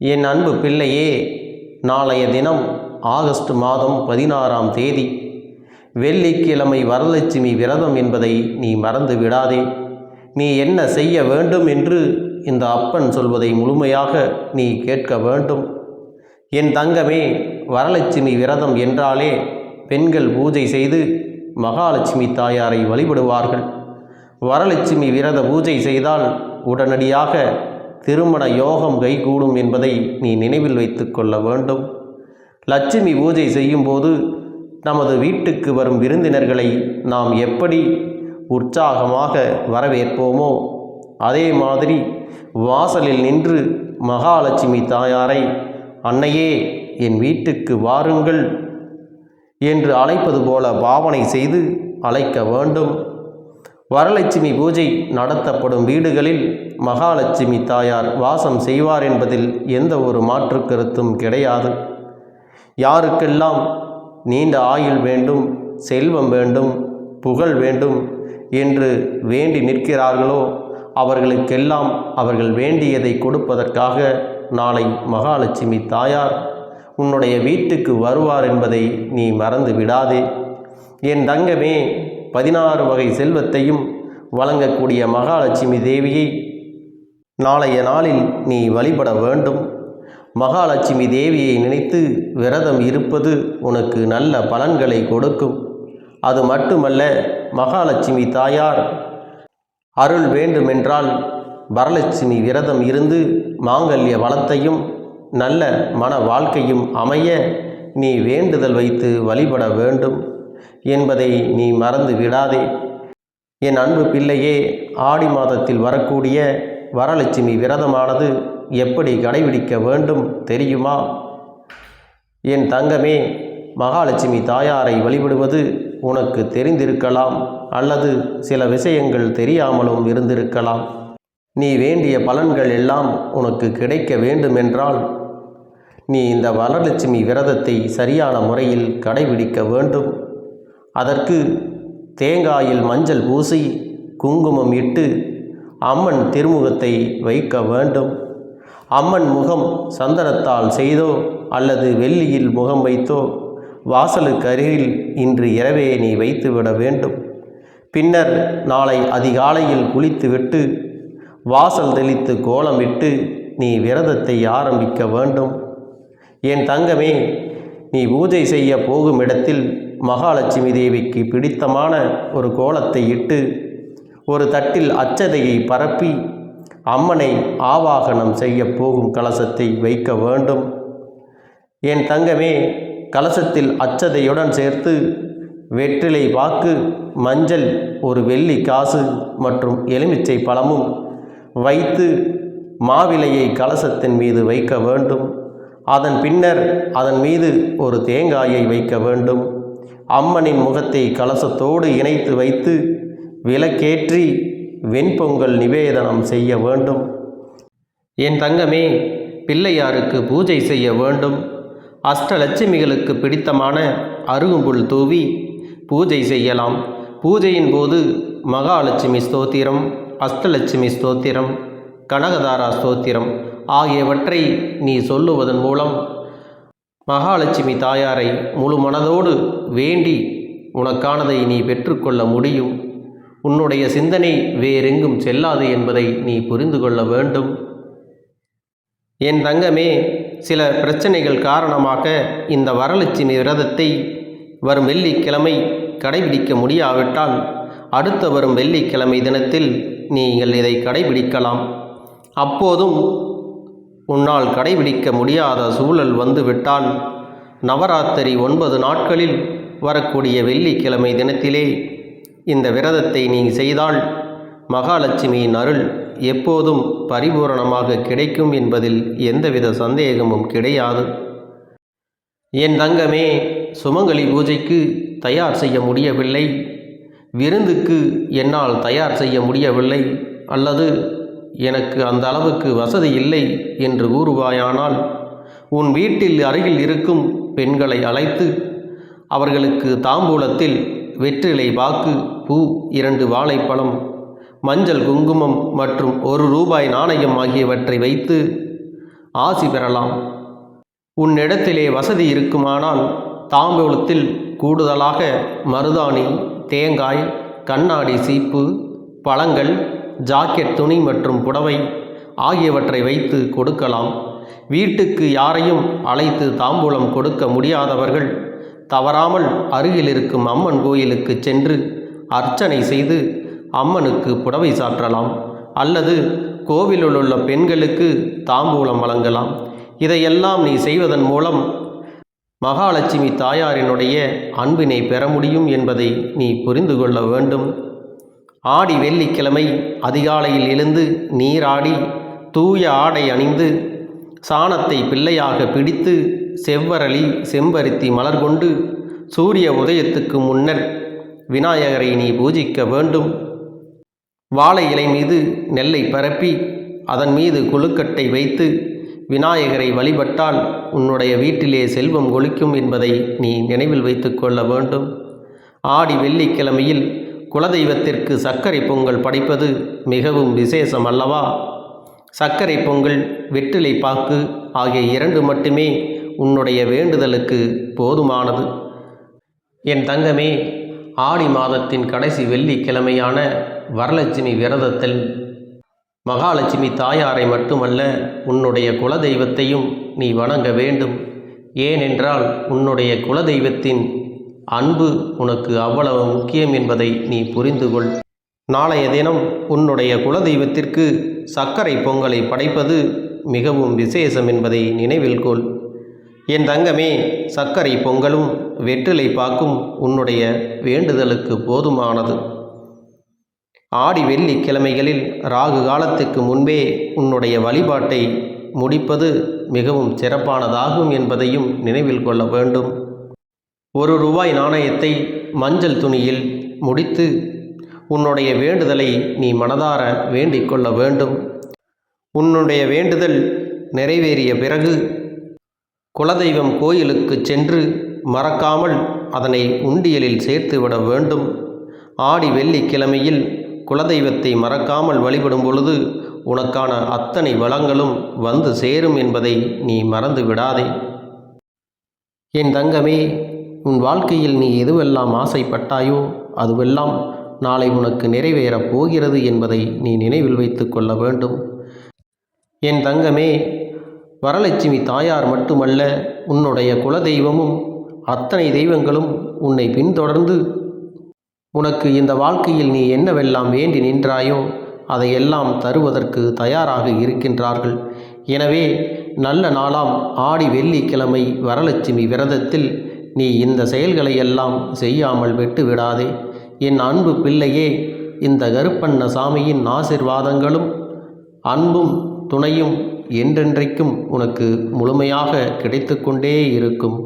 என் அன்பு பிள்ளையே நாளைய தினம் ஆகஸ்ட் மாதம் பதினாறாம் தேதி வெள்ளிக்கிழமை வரலட்சுமி விரதம் என்பதை நீ மறந்து விடாதே. நீ என்ன செய்ய வேண்டும் என்று இந்த அப்பன் சொல்வதை முழுமையாக நீ கேட்க வேண்டும். என் தங்கமே வரலட்சுமி விரதம் என்றாலே பெண்கள் பூஜை செய்து மகாலட்சுமி தாயாரை வழிபடுவார்கள். வரலட்சுமி விரத பூஜை செய்தால் உடனடியாக திருமண யோகம் கைகூடும் என்பதை நீ நினைவில் வைத்து கொள்ள வேண்டும். லட்சுமி பூஜை செய்யும்போது நமது வீட்டுக்கு வரும் விருந்தினர்களை நாம் எப்படி உற்சாகமாக வரவேற்போமோ அதே மாதிரி வாசலில் நின்று மகாலட்சுமி தாயாரை அன்னையே என் வீட்டுக்கு வாருங்கள் என்று அழைப்பது போல பாவனை செய்து அழைக்க வேண்டும். வரலட்சுமி பூஜை நடத்தப்படும் வீடுகளில் மகாலட்சுமி தாயார் வாசம் செய்வார் என்பதில் எந்த ஒரு மாற்று கருத்தும் கிடையாது. யாருக்கெல்லாம் நீண்ட ஆயுள் வேண்டும் செல்வம் வேண்டும் புகழ் வேண்டும் என்று வேண்டி நிற்கிறார்களோ அவர்களுக்கெல்லாம் அவர்கள் வேண்டியதை கொடுப்பதற்காக நாளை மகாலட்சுமி தாயார் உன்னுடைய வீட்டுக்கு வருவார் என்பதை நீ மறந்து விடாதே. என் தங்கமே பதினாறு வகை செல்வத்தையும் வழங்கக்கூடிய மகாலட்சுமி தேவியை நாளைய நாளில் நீ வழிபட வேண்டும். மகாலட்சுமி தேவியை நினைத்து விரதம் இருப்பது உனக்கு நல்ல பலன்களை கொடுக்கும். அது மட்டுமல்ல மகாலட்சுமி தாயார் அருள் வேண்டுமென்றால் வரலட்சுமி விரதம் இருந்து மாங்கல்ய வளத்தையும் நல்ல மன வாழ்க்கையும் அமைய நீ வேண்டுதல் வைத்து வழிபட வேண்டும். என்பதை நீ மறந்து விடாதே. என் அன்பு பிள்ளையே ஆடி மாதத்தில் வரக்கூடிய வரலட்சுமி விரதமானது எப்படி கடைபிடிக்க வேண்டும் தெரியுமா? என் தங்கமே மகாலட்சுமி தாயாரை வழிபடுவது உனக்கு தெரிந்திருக்கலாம் அல்லது சில விஷயங்கள் தெரியாமலும் இருந்திருக்கலாம். நீ வேண்டிய பலன்கள் எல்லாம் உனக்கு கிடைக்க வேண்டுமென்றால் நீ இந்த வரலட்சுமி விரதத்தை சரியான முறையில் கடைபிடிக்க வேண்டும். அதற்கு தேங்காயில் மஞ்சள் பூசி குங்குமம் இட்டு அம்மன் திருமுகத்தை வைக்க வேண்டும். அம்மன் முகம் சந்தனத்தால் செய்தோ அல்லது வெள்ளியில் முகம் வைத்தோ வாசலுக்கு அருகில் இன்று இரவே நீ வைத்துவிட வேண்டும். பின்னர் நாளை அதிகாலையில் குளித்துவிட்டு வாசல் தெளித்து கோலமிட்டு நீ விரதத்தை ஆரம்பிக்க வேண்டும். என் தங்கமே நீ பூஜை செய்ய போகும் இடத்தில் மகாலட்சுமி தேவிக்கு பிடித்தமான ஒரு கோலத்தை இட்டு ஒரு தட்டில் அச்சதையை பரப்பி அம்மனை ஆவாகனம் செய்ய போகும் கலசத்தை வைக்க வேண்டும். என் தங்கமே கலசத்தில் அச்சதையுடன் சேர்த்து வெற்றிலை வாக்கு மஞ்சள் ஒரு வெள்ளி காசு மற்றும் எலுமிச்சை பழமும் வைத்து மாவிலையை கலசத்தின் மீது வைக்க வேண்டும். அதன் பின்னர் அதன் மீது ஒரு தேங்காயை வைக்க வேண்டும். அம்மனின் முகத்தை கலசத்தோடு இணைத்து வைத்து விளக்கேற்றி வெண்பொங்கல் நிவேதனம் செய்ய வேண்டும். என் தங்கமே பிள்ளையாருக்கு பூஜை செய்ய வேண்டும். அஷ்டலட்சுமிகளுக்கு பிடித்தமான அருகும்புல் தூவி பூஜை செய்யலாம். பூஜையின் போது மகாலட்சுமி ஸ்தோத்திரம் அஷ்டலட்சுமி ஸ்தோத்திரம் கனகதாரா ஸ்தோத்திரம் ஆகியவற்றை நீ சொல்லுவதன் மூலம் மகாலட்சுமி தாயாரை முழு மனதோடு வேண்டி உனக்கானதை நீ பெற்றுக்கொள்ள முடியும். உன்னுடைய சிந்தனை வேறெங்கும் செல்லாது என்பதை நீ புரிந்து கொள்ள வேண்டும். என் தங்கமே சில பிரச்சனைகள் காரணமாக இந்த வரலட்சுமி விரதத்தை வரும் வெள்ளிக்கிழமை கடைபிடிக்க முடியாவிட்டால் அடுத்த வரும் வெள்ளிக்கிழமை தினத்தில் நீங்கள் இதை கடைபிடிக்கலாம். அப்போதும் உன்னால் கடைபிடிக்க முடியாத சூழல் வந்துவிட்டால் நவராத்திரி ஒன்பது நாட்களில் வரக்கூடிய வெள்ளிக்கிழமை தினத்திலே இந்த விரதத்தை நீ செய்தால் மகாலட்சுமியின் அருள் எப்போதும் பரிபூரணமாக கிடைக்கும் என்பதில் எந்தவித சந்தேகமும் கிடையாது. என் தங்கமே சுமங்கலி பூஜைக்கு தயார் செய்ய முடியவில்லை. விருந்துக்கு என்னால் தயார் செய்ய முடியவில்லை. அல்லது எனக்கு அந்த அளவுக்கு வசதி இல்லை என்று கூறுவாயானால் உன் வீட்டில் அருகில் இருக்கும் பெண்களை அழைத்து அவர்களுக்கு தாம்பூலத்தில் வெற்றிலை பாக்கு பூ இரண்டு வாழைப்பழம் மஞ்சள் குங்குமம் மற்றும் ஒரு ரூபாய் நாணயம் ஆகியவற்றை வைத்து ஆசி பெறலாம். உன்னிடத்திலே வசதி இருக்குமானால் தாம்பூலத்தில் கூடுதலாக மருதாணி தேங்காய் கண்ணாடி சீப்பு பழங்கள் ஜாக்கெட் துணி மற்றும் புடவை ஆகியவற்றை வைத்து கொடுக்கலாம். வீட்டுக்கு யாரையும் அழைத்து தாம்பூலம் கொடுக்க முடியாதவர்கள் தவறாமல் அருகில் இருக்கும் அம்மன் கோயிலுக்கு சென்று அர்ச்சனை செய்து அம்மனுக்கு புடவை சாற்றலாம். அல்லது கோவிலில் உள்ள பெண்களுக்கு தாம்பூலம் வழங்கலாம். இதையெல்லாம் நீ செய்வதன் மூலம் மகாலட்சுமி தாயாரினுடைய அன்பினை பெற முடியும் என்பதை நீ புரிந்து கொள்ள வேண்டும். ஆடி வெள்ளிக்கிழமை அதிகாலையில் எழுந்து நீராடி தூய ஆடை அணிந்து சாணத்தை பிள்ளையாக பிடித்து செவ்வரளி செம்பருத்தி மலர் கொண்டு சூரிய உதயத்துக்கு முன்னர் விநாயகரை நீ பூஜிக்க வேண்டும். வாழை இலை மீது நெல்லை பரப்பி அதன் மீது கொழுக்கட்டை வைத்து விநாயகரை வழிபட்டால் உன்னுடைய வீட்டிலே செல்வம் கொளிக்கும் என்பதை நீ நினைவில் வைத்துக்கொள்ள வேண்டும். ஆடி வெள்ளிக்கிழமையில் குலதெய்வத்திற்கு சர்க்கரை பொங்கல் படைப்பது மிகவும் விசேஷம் அல்லவா சர்க்கரை பொங்கல் வெற்றிலை பாக்கு ஆகிய இரண்டு மட்டுமே உன்னுடைய வேண்டுதலுக்கு போதுமானது. என் தங்கமே ஆடி மாதத்தின் கடைசி வெள்ளிக்கிழமையான வரலட்சுமி விரதத்தில் மகாலட்சுமி தாயாரை மட்டுமல்ல உன்னுடைய குலதெய்வத்தையும் நீ வணங்க வேண்டும். ஏனென்றால் உன்னுடைய குலதெய்வத்தின் அன்பு உனக்கு அவ்வளவு முக்கியம் என்பதை நீ புரிந்து கொள் நாளைய தினம் உன்னுடைய குலதெய்வத்திற்கு சர்க்கரை பொங்கலை படைப்பது மிகவும் விசேஷம் என்பதை நினைவில் கொள். என் தங்கமே சர்க்கரை பொங்கலும் வெற்றிலை பாக்கும் உன்னுடைய வேண்டுதலுக்கு போதுமானது. ஆடி வெள்ளிக்கிழமைகளில் ராகு காலத்துக்கு முன்பே உன்னுடைய வழிபாட்டை முடிப்பது மிகவும் சிறப்பானதாகும் என்பதையும் நினைவில் கொள்ள வேண்டும். ஒரு ரூபாய் நாணயத்தை மஞ்சள் துணியில் முடித்து உன்னுடைய வேண்டுதலை நீ மனதார வேண்டிக் கொள்ள வேண்டும். உன்னுடைய வேண்டுதல் நிறைவேறிய பிறகு குலதெய்வம் கோயிலுக்கு சென்று மறக்காமல் அதனை உண்டியலில் சேர்த்து விட வேண்டும். ஆடி வெள்ளிக்கிழமையில் குலதெய்வத்தை மறக்காமல் வழிபடும் பொழுது உனக்கான அத்தனை வளங்களும் வந்து சேரும் என்பதை நீ மறந்து விடாதே. என் தங்கமே உன் வாழ்க்கையில் நீ எதுவெல்லாம் ஆசைப்பட்டாயோ அதுவெல்லாம் நாளை உனக்கு நிறைவேறப் போகிறது என்பதை நீ நினைவில் வைத்து கொள்ள வேண்டும். என் தங்கமே வரலட்சுமி தாயார் மட்டுமல்ல உன்னுடைய குலதெய்வமும் அத்தனை தெய்வங்களும் உன்னை பின்தொடர்ந்து உனக்கு இந்த வாழ்க்கையில் நீ என்னவெல்லாம் வேண்டி நின்றாயோ அதையெல்லாம் தருவதற்கு தயாராக இருக்கின்றார்கள். எனவே நல்ல நாளாம் ஆடி வெள்ளிக்கிழமை வரலட்சுமி விரதத்தில் நீ இந்த செயல்களை எல்லாம் செய்யாமல் விட்டு விடாதே என் அன்பு பிள்ளையே இந்த கருப்பண்ண சாமியின் ஆசிர்வாதங்களும் அன்பும் துணையும் என்றென்றைக்கும் உனக்கு முழுமையாக கிடைத்து கொண்டே இருக்கும்.